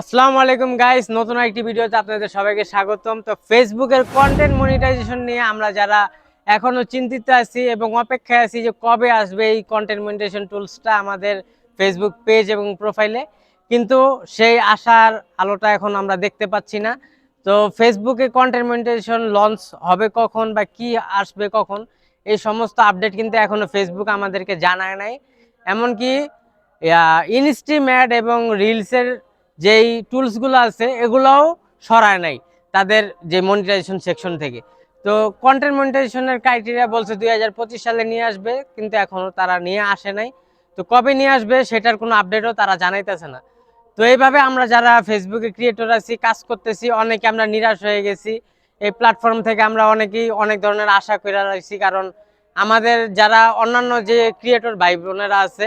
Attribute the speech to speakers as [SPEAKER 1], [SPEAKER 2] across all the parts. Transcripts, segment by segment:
[SPEAKER 1] আসসালামু আলাইকুম গাইস, নতুন একটি ভিডিওতে আপনাদের সবাইকে স্বাগতম। তো ফেসবুকের কন্টেন্ট মনিটাইজেশন নিয়ে আমরা যারা এখনও চিন্তিত আছি এবং অপেক্ষায় আছি যে কবে আসবে এই কন্টেন্ট মনিটাইজেশন টুলসটা আমাদের ফেসবুক পেজ এবং প্রোফাইলে কিন্তু সেই আশার আলোটা এখন আমরা দেখতে পাচ্ছি না। তো ফেসবুকে কন্টেন্ট মনিটাইজেশন লঞ্চ হবে কখন বা কি আসবে কখন, এই সমস্ত আপডেট কিন্তু এখনও ফেসবুক আমাদেরকে জানায় নাই। এমনকি ইনস্ট্রিম অ্যাড এবং রিলসের যেই টুলসগুলো আছে, এগুলোও সরায় নাই তাদের যে মনিটাইজেশন সেকশন থেকে। তো কন্টেন্ট মনিটাইজেশনের ক্রাইটেরিয়া বলছে দুই হাজার পঁচিশ সালে নিয়ে আসবে, কিন্তু এখনও তারা নিয়ে আসে নাই। তো কবে নিয়ে আসবে সেটার কোনো আপডেটও তারা জানাইতেছে না। তো এইভাবে আমরা যারা ফেসবুকে ক্রিয়েটর আছি, কাজ করতেছি, অনেকে আমরা নিরাশ হয়ে গেছি। এই প্ল্যাটফর্ম থেকে আমরা অনেকেই অনেক ধরনের আশা করে রাখছি কারণ আমাদের যারা অন্যান্য যে ক্রিয়েটর ভাই বোনেরা আছে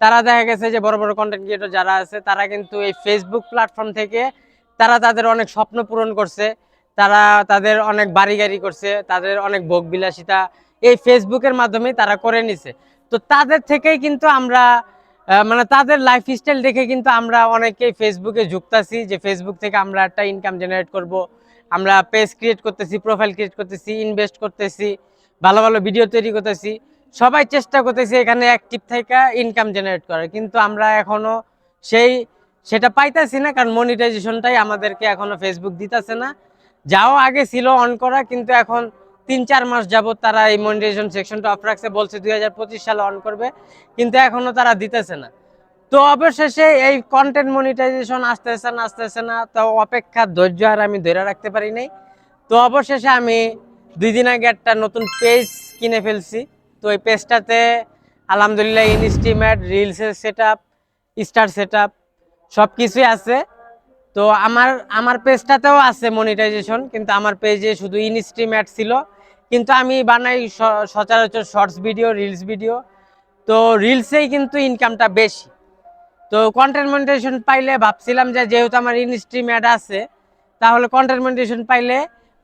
[SPEAKER 1] তারা দেখা গেছে যে বড় বড় কন্টেন্ট ক্রিয়েটর যারা আছে, তারা কিন্তু এই ফেসবুক প্ল্যাটফর্ম থেকে তারা তাদের অনেক স্বপ্ন পূরণ করছে, তারা তাদের অনেক বাড়ি গাড়ি করছে, তাদের অনেক ভোগ বিলাসিতা এই ফেসবুকের মাধ্যমে তারা করে নিছে। তো তাদের থেকেই কিন্তু আমরা মানে তাদের লাইফ স্টাইল দেখে কিন্তু আমরা অনেকেই ফেসবুকে যুক্তাছি যে ফেসবুক থেকে আমরা একটা ইনকাম জেনারেট করব, আমরা পেজ ক্রিয়েট করতেছি প্রোফাইল ক্রিয়েট করতেছি ইনভেস্ট করতেছি, ভালো ভালো ভিডিও তৈরি করতেছি। সবাই চেষ্টা করতেছি এখানে অ্যাক্টিভ থেকে ইনকাম জেনারেট করার, কিন্তু আমরা এখনও সেই, সেটা পাইতেছি না, কারণ মনিটাইজেশনটাই আমাদেরকে এখনও ফেসবুক দিতেছে না। যাও আগে ছিল অন করা, কিন্তু এখন তিন চার মাস যাবত তারা এই মনিটাইজেশন সেকশনটা অফ রাখছে, বলছে দুই হাজার পঁচিশ সালে অন করবে, কিন্তু এখনও তারা দিতেছে না। তো অবশেষে এই কন্টেন্ট মনিটাইজেশন আসতেছে না আসতেছে না, তো অপেক্ষার ধৈর্য আর আমি ধরে রাখতে পারি নাই। তো অবশেষে আমি দুই দিন আগে একটা নতুন পেজ কিনে ফেলছি। তো এই পেজটাতে আলহামদুলিল্লাহ ইনস্টিমেট রিলসের set up star set up সব কিছুই আছে। তো আমার আমার পেজটাতেও আছে মনিটাইজেশন কিন্তু আমার পেজে শুধু ইনস্ট্রিম অ্যাড ছিল। কিন্তু আমি বানাই সচরাচর শর্টস ভিডিও রিলস ভিডিও তো রিলসেই কিন্তু ইনকামটা বেশি। তো কন্টেন্ট মনিটাইজেশন পাইলে ভাবছিলাম যে যেহেতু আমার ইনস্ট্রিম অ্যাড আছে, তাহলে কন্টেন্ট মনিটাইজেশন পাইলে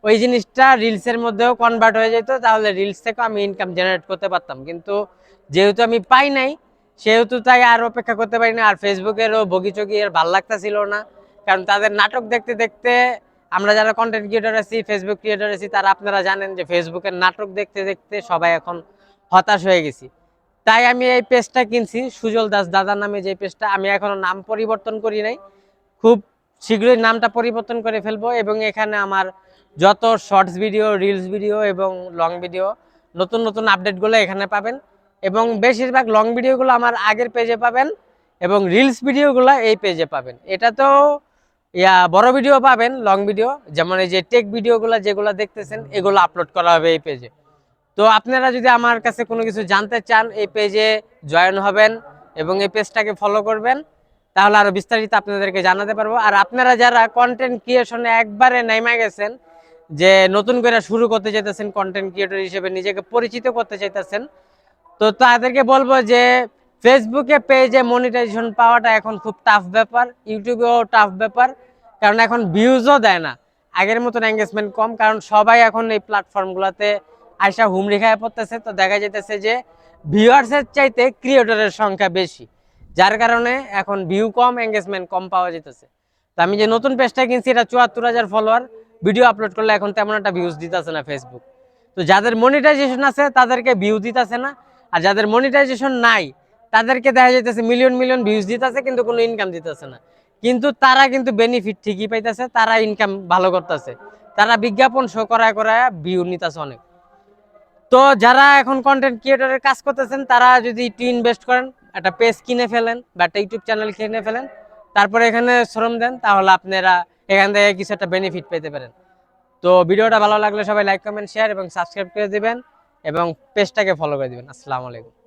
[SPEAKER 1] ওই জিনিসটা রিলসের মধ্যেও কনভার্ট হয়ে যেত, তাহলে রিলস থেকেও আমি ইনকাম জেনারেট করতে পারতাম। কিন্তু যেহেতু আমি পাই নাই, সেহেতু তাই আর অপেক্ষা করতে পারি না, আর ফেসবুকেরও বগিচগি আর ভালো লাগতাছিল না। কারণ তাদের নাটক দেখতে দেখতে আমরা যারা কন্টেন্ট ক্রিয়েটর আছি ফেসবুক ক্রিয়েটর আছি, তারা আপনারা জানেন যে ফেসবুকের নাটক দেখতে দেখতে সবাই এখন হতাশ হয়ে গেছি। তাই আমি এই পেজটা কিনছি, সুজল দাস দাদা নামে যে পেজটা আমি এখনও নাম পরিবর্তন করি নাই। খুব শীঘ্রই নামটা পরিবর্তন করে ফেলব এবং এখানে আমার যত শর্টস ভিডিও, রিলস ভিডিও এবং লং ভিডিও, নতুন নতুন আপডেটগুলো এখানে পাবেন। এবং বেশিরভাগ লং ভিডিওগুলো আমার আগের পেজে পাবেন এবং রিলস ভিডিওগুলো এই পেজে পাবেন। এটা তো, ইয়া, বড় ভিডিও পাবেন, লং ভিডিও। যেমন এই যে টেক ভিডিওগুলো যেগুলো দেখতেছেন, এগুলো আপলোড করা হবে এই পেজে। তো আপনারা যদি আমার কাছে কোনো কিছু জানতে চান, এই পেজে জয়েন হবেন এবং এই পেজটাকে ফলো করবেন, তাহলে আরও বিস্তারিত আপনাদেরকে জানাতে পারব। আর আপনারা যারা কন্টেন্ট ক্রিয়েশনে একবারে নেমে গেছেন যে নতুন করে শুরু করতে চাইতেছেন কন্টেন্ট ক্রিয়েটর হিসেবে নিজেকে পরিচিত করতে চাইতেছেন, তো তাদেরকে বলব যে ফেসবুকে পেজে মনিটাইজেশন পাওয়াটা এখন খুব টাফ ব্যাপার ইউটিউবেও টাফ ব্যাপার, কারণ এখন ভিউজও দেয় না। আগের মতন এঙ্গেজমেন্ট কম, কারণ সবাই এখন এই প্ল্যাটফর্মগুলোতে আয়সা হুমড়ি খায় পড়তেছে। তো দেখা যাইতেছে যে ভিউয়ার্সের চাইতে ক্রিয়েটরের সংখ্যা বেশি, যার কারণে এখন ভিউ কম এঙ্গেজমেন্ট কম পাওয়া যেতেছে তো আমি যে নতুন পেজটা কিনছি, এটা চুয়াত্তর হাজার ফলোয়ার ভিডিও আপলোড করলে এখন তেমন একটা ভিউজ দিতেছে না ফেসবুক তো যাদের মনিটাইজেশন আছে, তাদেরকে ভিউ দিতেছে না। আর যাদের মনিটাইজেশন নাই, তাদেরকে দেখা যাইতেছে মিলিয়ন মিলিয়ন ভিউজ দিতেছে, কিন্তু কোনো ইনকাম দিতেছে না। কিন্তু তারা কিন্তু বেনিফিট ঠিকই পাইতেছে, তারা ইনকাম ভালো করতেছে। তারা বিজ্ঞাপন শো করায় করায় ভিউ নিতেছে অনেক। তো যারা এখন কন্টেন্ট ক্রিয়েটরের কাজ করতেছেন, তারা যদি একটু ইনভেস্ট করেন, একটা পেজ কিনে ফেলেন বা একটা ইউটিউব চ্যানেল কিনে ফেলেন, তারপরে এখানে শ্রম দেন, তাহলে আপনারা এখান থেকে কিছু একটা বেনিফিট পেতে পারেন। তো ভিডিওটা ভালো লাগলে সবাই লাইক কমেন্ট শেয়ার এবং সাবস্ক্রাইব করে দিবেন এবং পেজটাকে ফলো করে দিবেন। আসসালামু আলাইকুম।